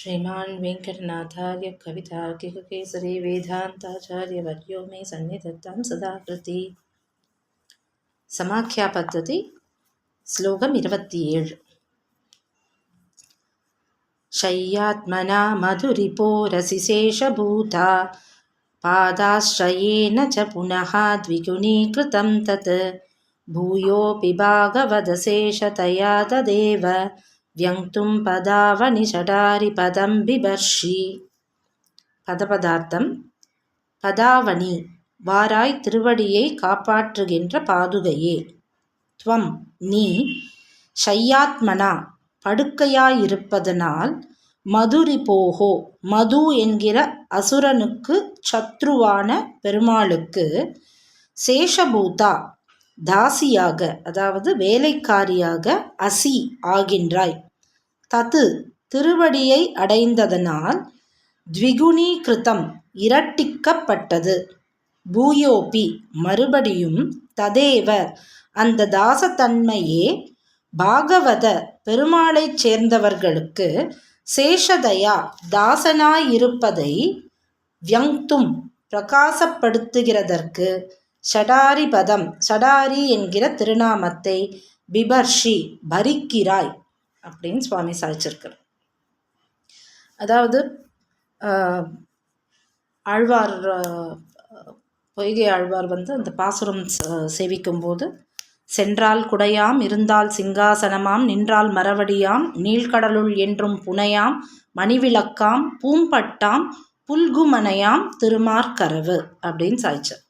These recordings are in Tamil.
श्रीमान् वेङ्कटनाथार्य कवितार्किककेसरी वेदान्ताचार्यवर्यो मे सन्निधत्तां सदाकृति। సమాఖ్యా పద్ధతి శ్లోకం ఇరవత్తి ఏడు శయ్యాత్మనా మధురిపోరసిశేషభూత పాదాశ్రయేణ చ పునః ద్విగుణీకృతం తత్ భూయోపి భాగవదశేషతయా తదేవ व्यङ्क्तुं पदावनि षडारिपदं बिभर्षि பதபதார்த்தம் பதாவணி வாராய் திருவடியை காப்பாற்றுகின்ற பாதுகையே துவம் நீ ஷையாத்மனா படுக்கையாயிருப்பதனால் மதுரி போகோ மது என்கிற அசுரனுக்கு சத்ருவான பெருமாளுக்கு சேஷபூதா தாசியாக அதாவது வேலைக்காரியாக அசி ஆகின்றாய். தது திருவடியை அடைந்ததனால் த்விகுணீகிருதம் இரட்டிக்கப்பட்டது. பூயோபி மறுபடியும் ததேவ அந்த தாசத்தன்மையே பாகவத பெருமாளைச் சேர்ந்தவர்களுக்கு சேஷதயா தாசனாயிருப்பதை வியங்தும் பிரகாசப்படுத்துகிறதற்கு ஷடாரிபதம் ஷடாரி என்கிற திருநாமத்தை பிபர்ஷி பரிக்கிறாய் அப்படின்னு சுவாமி சாய்ச்சிருக்கிறார் அதாவது ஆழ்வார் பொய்கை ஆழ்வார் வந்து அந்த பாசுரம் சேவிக்கும் போது சென்றால் குடையாம் இருந்தால் சிங்காசனமாம் நின்றால் மரவடியாம் நீழ்கடலுள் என்றும் புனையாம் மணிவிளக்காம் பூம்பட்டாம் புல்குமனையாம் திருமார்கரவு அப்படின்னு சாய்ச்சார்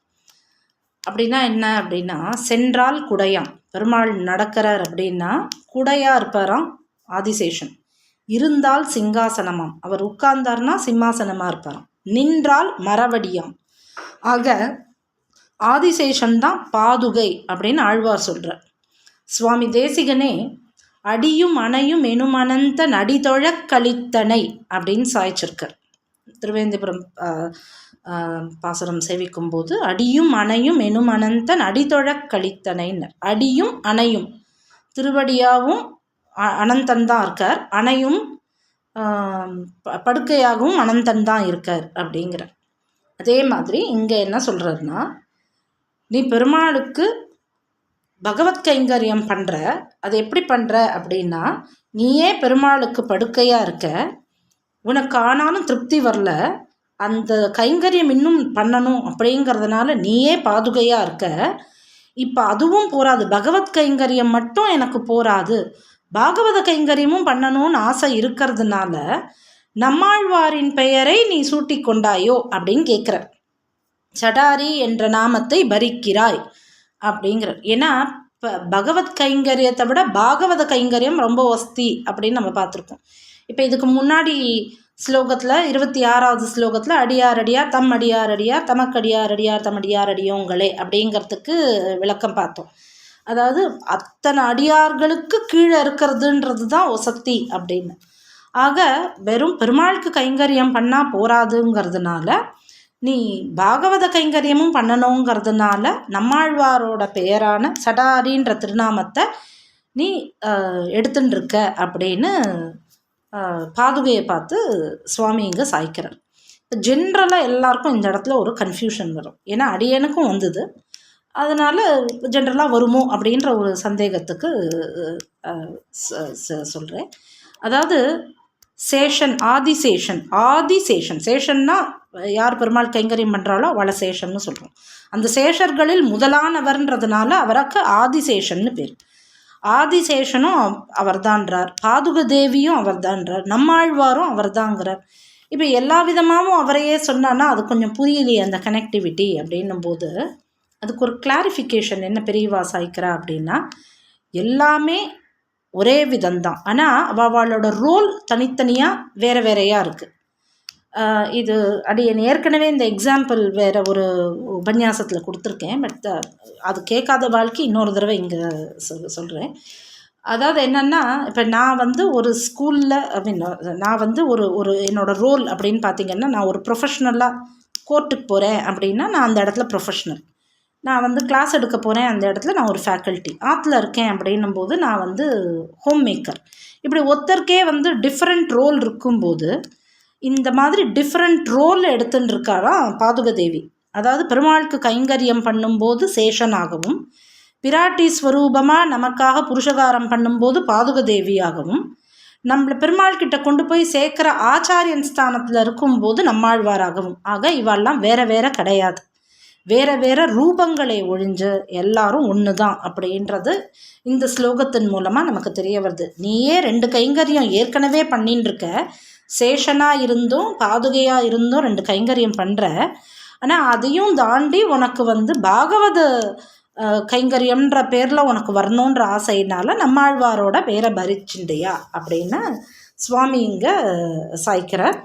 அப்படின்னா என்ன அப்படின்னா சென்றால் குடையாம். பெருமாள் நடக்கிறார் அப்படின்னா குடையாக இருப்பாராம்? ஆதிசேஷன். இருந்தால் சிங்காசனமாம். அவர் உட்கார்ந்தார்னா சிம்மாசனமாக இருப்பாராம். நின்றால் மரவடியாம். ஆக ஆதிசேஷன் தான் பாதுகை அப்படின்னு ஆழ்வார் சொல்கிறார் சுவாமி தேசிகனே அடியும் அணையும் எனுமனந்த நடிதொழ கழித்தனை அப்படின்னு சாய்ச்சிருக்கார். திருவேந்திபுரம் பாசுரம் சேவிக்கும் போது அடியும் அணையும் எனும் அனந்தன் அடிதொழக் கழித்தனைன்னு அடியும் அணையும் திருவடியாகவும் அனந்தன் தான் இருக்கார். அணையும் படுக்கையாகவும் அனந்தன் தான் இருக்கார் அப்படிங்கிற அதே மாதிரி இங்கே என்ன சொல்கிறதுனா நீ பெருமாளுக்கு பகவத் கைங்கரியம் பண்ணுற அது எப்படி பண்ணுற அப்படின்னா நீயே பெருமாளுக்கு படுக்கையாக இருக்க. உனக்கு ஆனாலும் திருப்தி வரல அந்த கைங்கரியம் இன்னும் பண்ணணும் அப்படிங்கிறதுனால நீயே பாதுகையாக இருக்க. இப்போ அதுவும் போராது பகவத் கைங்கரியம் மட்டும் எனக்கு போராது பாகவத கைங்கரியமும் பண்ணணும்னு ஆசை இருக்கிறதுனால நம்மாழ்வாரின் பெயரை நீ சூட்டி கொண்டாயோ அப்படின்னு கேட்குற சடாரி என்ற நாமத்தை பரிக்கிறாய் அப்படிங்கிற ஏன்னா இப்போ பகவத் கைங்கரியத்தை விட பாகவத கைங்கரியம் ரொம்ப வஸ்தி அப்படின்னு நம்ம பார்த்துருக்கோம். இப்போ இதுக்கு முன்னாடி ஸ்லோகத்தில் இருபத்தி ஆறாவது ஸ்லோகத்தில் அடியார் அடியார் தம் அடியார் அடியார் தமக்கடியார் அடியார் தம் அடியார் அடியோங்களே அப்படிங்கிறதுக்கு விளக்கம் பார்த்தோம். அதாவது அத்தனை அடியார்களுக்கு கீழே இருக்கிறதுன்றது தான் ஒசத்தி அப்படின்னு. ஆக வெறும் பெருமாளுக்கு கைங்கரியம் பண்ணால் போராதுங்கிறதுனால நீ பாகவத கைங்கரியமும் பண்ணணுங்கிறதுனால நம்மாழ்வாரோட பெயரான சடாரின்ற திருநாமத்தை நீ எடுத்துட்டுருக்க அப்படின்னு பாதுகையை பார்த்து சுவாமி இங்கே சாய்க்கிறார். ஜென்ரலாக எல்லாருக்கும் இந்த இடத்துல ஒரு கன்ஃபியூஷன் வரும். ஏன்னா அடியனுக்கும் வந்தது. அதனால் ஜென்ரலாக வருமோ அப்படின்ற ஒரு சந்தேகத்துக்கு சொல்கிறேன் அதாவது சேஷன் ஆதிசேஷன் ஆதிசேஷன். சேஷன்னா யார் பெருமாள் கைங்கரியம் பண்ணுறாலோ அவளை சேஷன்னு சொல்கிறோம் அந்த சேஷர்களில் முதலானவர்ன்றதுனால அவருக்கு ஆதிசேஷன்னு பேர். ஆதிசேஷனும் அவர்தான்றார். பாதுக தேவியும் அவர்தான்றார். நம்மாழ்வாரும் அவர்தாங்கிறார். இப்போ எல்லா விதமாகவும் அவரையே சொன்னான்னா அது கொஞ்சம் புரியலையே அந்த கனெக்டிவிட்டி அப்படின்னும் போது அதுக்கு ஒரு கிளாரிஃபிகேஷன் என்ன பெரியவா சாய்க்கிறா அப்படின்னா எல்லாமே ஒரே விதம்தான். ஆனால் அவளோட ரோல் தனித்தனியாக வேறு வேறையாக இருக்குது இது அடி என் ஏற்கனவே இந்த எக்ஸாம்பிள் வேறு ஒரு உபன்யாசத்தில் கொடுத்துருக்கேன் பட் அது கேட்காத வாழ்க்கை இன்னொரு தடவை இங்கே சொல் சொல்கிறேன் அதாவது என்னென்னா இப்போ நான் வந்து ஒரு ஸ்கூலில் ஐ மீன் நான் வந்து ஒரு ஒரு என்னோடய ரோல் அப்படின்னு பார்த்தீங்கன்னா நான் ஒரு ப்ரொஃபஷ்னலாக கோர்ட்டுக்கு போகிறேன் அப்படின்னா நான் அந்த இடத்துல ப்ரொஃபஷ்னல் நான் வந்து கிளாஸ் எடுக்க போகிறேன் அந்த இடத்துல நான் ஒரு ஃபேக்கல்ட்டி ஆற்றுல இருக்கேன் அப்படின்னும் போது நான் வந்து ஹோம் மேக்கர் இப்படி ஒருத்தருக்கே வந்து டிஃப்ரெண்ட் ரோல் இருக்கும்போது இந்த மாதிரி டிஃப்ரெண்ட் ரோல் எடுத்துன்னு இருக்காராம் பாதுக தேவி அதாவது பெருமாளுக்கு கைங்கரியம் பண்ணும்போது சேஷனாகவும் பிராட்டி ஸ்வரூபமாக நமக்காக புருஷகாரம் பண்ணும்போது பாதுக தேவியாகவும் நம்மளை பெருமாள் கிட்ட கொண்டு போய் சேர்க்குற ஆச்சாரியன் ஸ்தானத்தில் இருக்கும்போது நம்மாழ்வாராகவும். ஆக இவெல்லாம் வேற வேற கிடையாது. வேற வேற ரூபங்களை ஒழிஞ்சு எல்லாரும் ஒன்று தான் அப்படின்றது இந்த ஸ்லோகத்தின் மூலமாக நமக்கு தெரிய வருது. நீயே ரெண்டு கைங்கரியம் ஏற்கனவே பண்ணின்னு இருக்க சேஷனாக இருந்தும் பாதுகையாக இருந்தும் ரெண்டு கைங்கரியம் பண்ணுற ஆனால் அதையும் தாண்டி உனக்கு வந்து பாகவத கைங்கரியம்ன்ற பேரில் உனக்கு வரணுன்ற ஆசையினால நம்மாழ்வாரோட பேரை பரிச்சுண்டையா அப்படின்னு சுவாமி இங்கே சாய்க்கிறார்.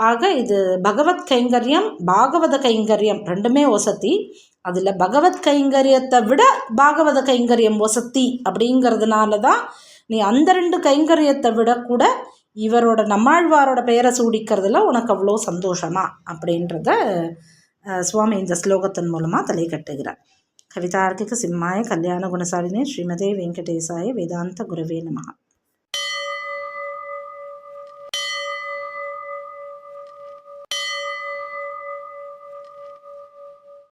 ஆக இது பகவத் கைங்கரியம் பாகவத கைங்கரியம் ரெண்டுமே ஒசத்தி அதில் பகவத் கைங்கரியத்தை விட பாகவத கைங்கரியம் ஒசத்தி அப்படிங்கிறதுனால தான் நீ அந்த ரெண்டு கைங்கரியத்தை விட கூட இவரோட நம்மாழ்வாரோட பெயரை சூடிக்கிறதுல உனக்கு அவ்வளோ சந்தோஷமா? அப்படின்றத சுவாமி இந்த ஸ்லோகத்தின் மூலமாக தலை கட்டுகிறார் கவிதார்க்கிக சிம்மாய கல்யாண குணசாலினே ஸ்ரீமதே வெங்கடேசாய வேதாந்த குருவே நமகா